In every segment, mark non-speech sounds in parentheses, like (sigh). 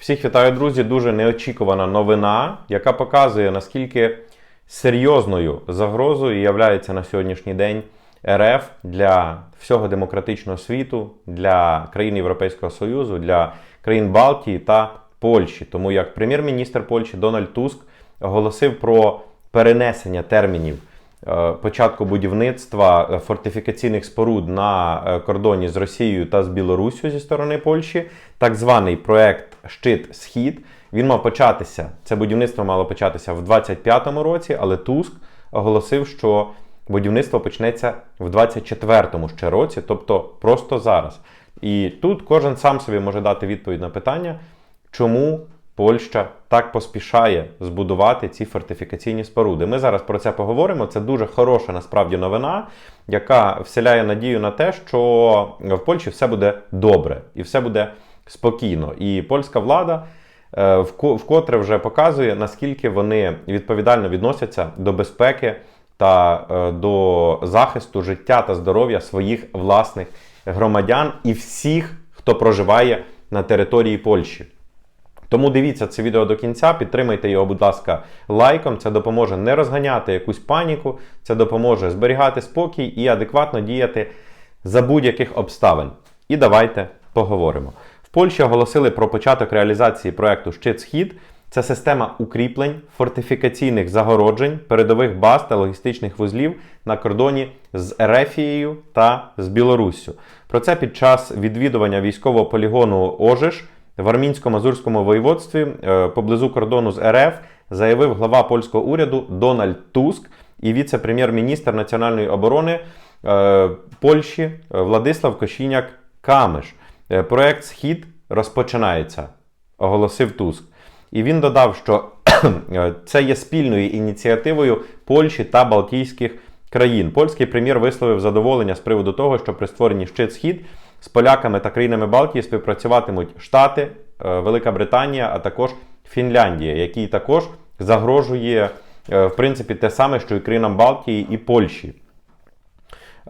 Всіх вітаю, друзі. Дуже неочікувана новина, яка показує, наскільки серйозною загрозою являється на сьогоднішній день РФ для всього демократичного світу, для країн Європейського Союзу, для країн Балтії та Польщі. Тому як прем'єр-міністр Польщі Дональд Туск оголосив про перенесення термінів початку будівництва е, фортифікаційних споруд на е, кордоні з Росією та з Білоруссю зі сторони Польщі, так званий проект Щит Схід. Він мав початися. Це будівництво мало початися в 25-му році, але Туск оголосив, що будівництво почнеться в 24-му ще році, тобто просто зараз. І тут кожен сам собі може дати відповідь на питання, чому Польща так поспішає збудувати ці фортифікаційні споруди. Ми зараз про це поговоримо. Це дуже хороша насправді новина, яка вселяє надію на те, що в Польщі все буде добре і все буде спокійно. І польська влада е, вкотре вже показує, наскільки вони відповідально відносяться до безпеки та е, до захисту життя та здоров'я своїх власних громадян і всіх, хто проживає на території Польщі. Тому дивіться це відео до кінця, підтримайте його, будь ласка, лайком. Це допоможе не розганяти якусь паніку, це допоможе зберігати спокій і адекватно діяти за будь-яких обставин. І давайте поговоримо. В Польщі оголосили про початок реалізації проекту Щит Схід. Це система укріплень, фортифікаційних загороджень, передових баз та логістичних вузлів на кордоні з Ерефією та з Білоруссю. Про це під час відвідування військового полігону Ожиш в Армінсько-Мазурському воєводстві е, поблизу кордону з РФ заявив глава польського уряду Дональд Туск і віце-прем'єр-міністр національної оборони е, Польщі е, Владислав Кошіняк Камиш. Проект Схід розпочинається, оголосив Туск. І він додав, що (clears throat) це є спільною ініціативою Польщі та Балтійських країн. Польський прем'єр висловив задоволення з приводу того, що при створенні щит Схід з поляками та країнами Балтії співпрацюватимуть Штати, е, Велика Британія, а також Фінляндія, який також загрожує е, в принципі те саме, що і країнам Балтії і Польщі.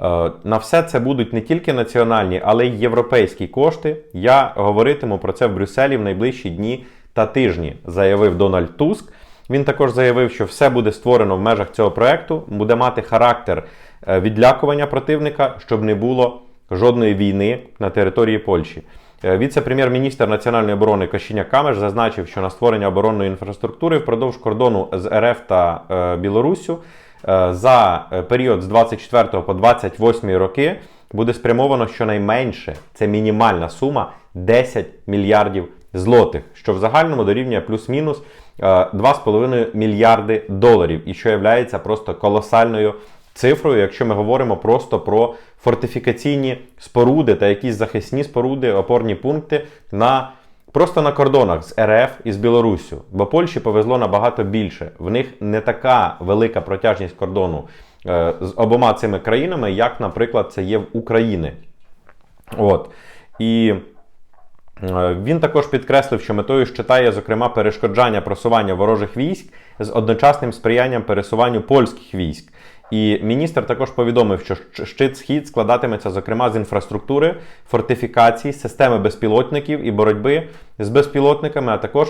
Е, На все це будуть не тільки національні, але й європейські кошти. Я говоритиму про це в Брюсселі в найближчі дні та тижні, заявив Дональд Туск. Він також заявив, що все буде створено в межах цього проекту, буде мати характер е, відлякування противника, щоб не було жодної війни на території Польщі. Е, Віце-прем'єр-міністр національної оборони Кощіня Камеш зазначив, що на створення оборонної інфраструктури впродовж кордону з РФ та е, Білоруссю е, за період з 24 по 28 роки буде спрямовано щонайменше, це мінімальна сума 10 мільярдів злотих, що в загальному дорівнює плюс-мінус е, 2,5 мільярди доларів, і що є просто колосальною цифрою, якщо ми говоримо просто про фортифікаційні споруди та якісь захисні споруди, опорні пункти на просто на кордонах з РФ і з Білоруссю. Бо Польщі повезло набагато більше. В них не така велика протяжність кордону е, з обома цими країнами, як, наприклад, це є в Україні. От. І Е, Він також підкреслив, що метою щита зокрема, перешкоджання просування ворожих військ з одночасним сприянням пересуванню польських військ. І міністр також повідомив, що щит схід складатиметься, зокрема, з інфраструктури, фортифікацій, системи безпілотників і боротьби з безпілотниками, а також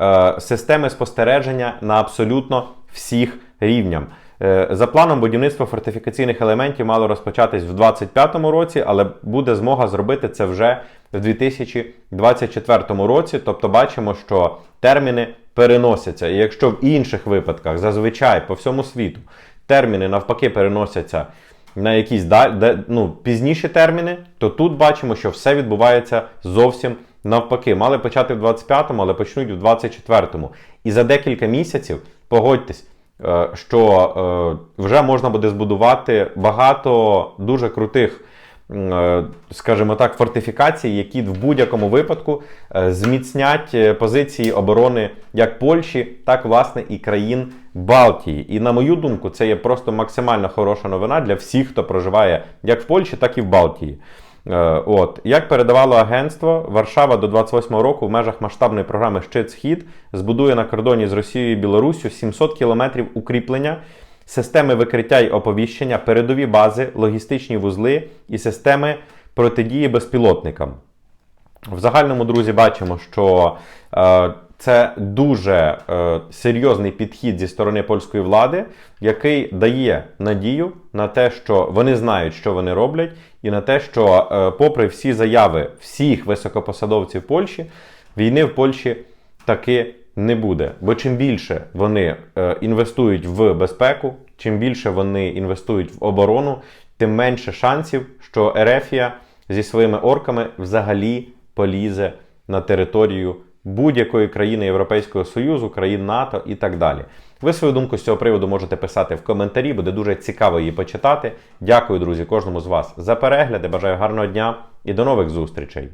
е, системи спостереження на абсолютно всіх рівнях. Е, За планом будівництво фортифікаційних елементів мало розпочатись в 2025 році, але буде змога зробити це вже в 2024 році. Тобто бачимо, що терміни переносяться. І якщо в інших випадках зазвичай по всьому світу терміни навпаки переносяться на якісь ну, пізніші терміни, то тут бачимо, що все відбувається зовсім навпаки. Мали почати в 25-му, але почнуть в 24-му. І за декілька місяців, погодьтесь, що е, вже можна буде збудувати багато дуже крутих, е, скажімо так, фортифікацій, які в будь-якому випадку е, зміцнять е, позиції оборони як Польщі, так власне і країн Балтії. І на мою думку, це є просто максимально хороша новина для всіх, хто проживає як в Польщі, так і в Балтії. Е, От як передавало агентство, Варшава до 28-го року в межах масштабної програми Щит Схід збудує на кордоні з Росією і Білоруссю 700 кілометрів укріплення, системи викриття й оповіщення, передові бази, логістичні вузли і системи протидії безпілотникам. В загальному, друзі, бачимо, що Е, Це дуже е, серйозний підхід зі сторони польської влади, який дає надію на те, що вони знають, що вони роблять, і на те, що, е, попри всі заяви всіх високопосадовців Польщі, війни в Польщі таки не буде. Бо чим більше вони е, інвестують в безпеку, чим більше вони інвестують в оборону, тим менше шансів, що Ерефія зі своїми орками взагалі полізе на територію будь-якої країни Європейського Союзу, країн НАТО і так далі. Ви свою думку з цього приводу можете писати в коментарі, буде дуже цікаво її почитати. Дякую, друзі, кожному з вас за перегляди. Бажаю гарного дня і до нових зустрічей!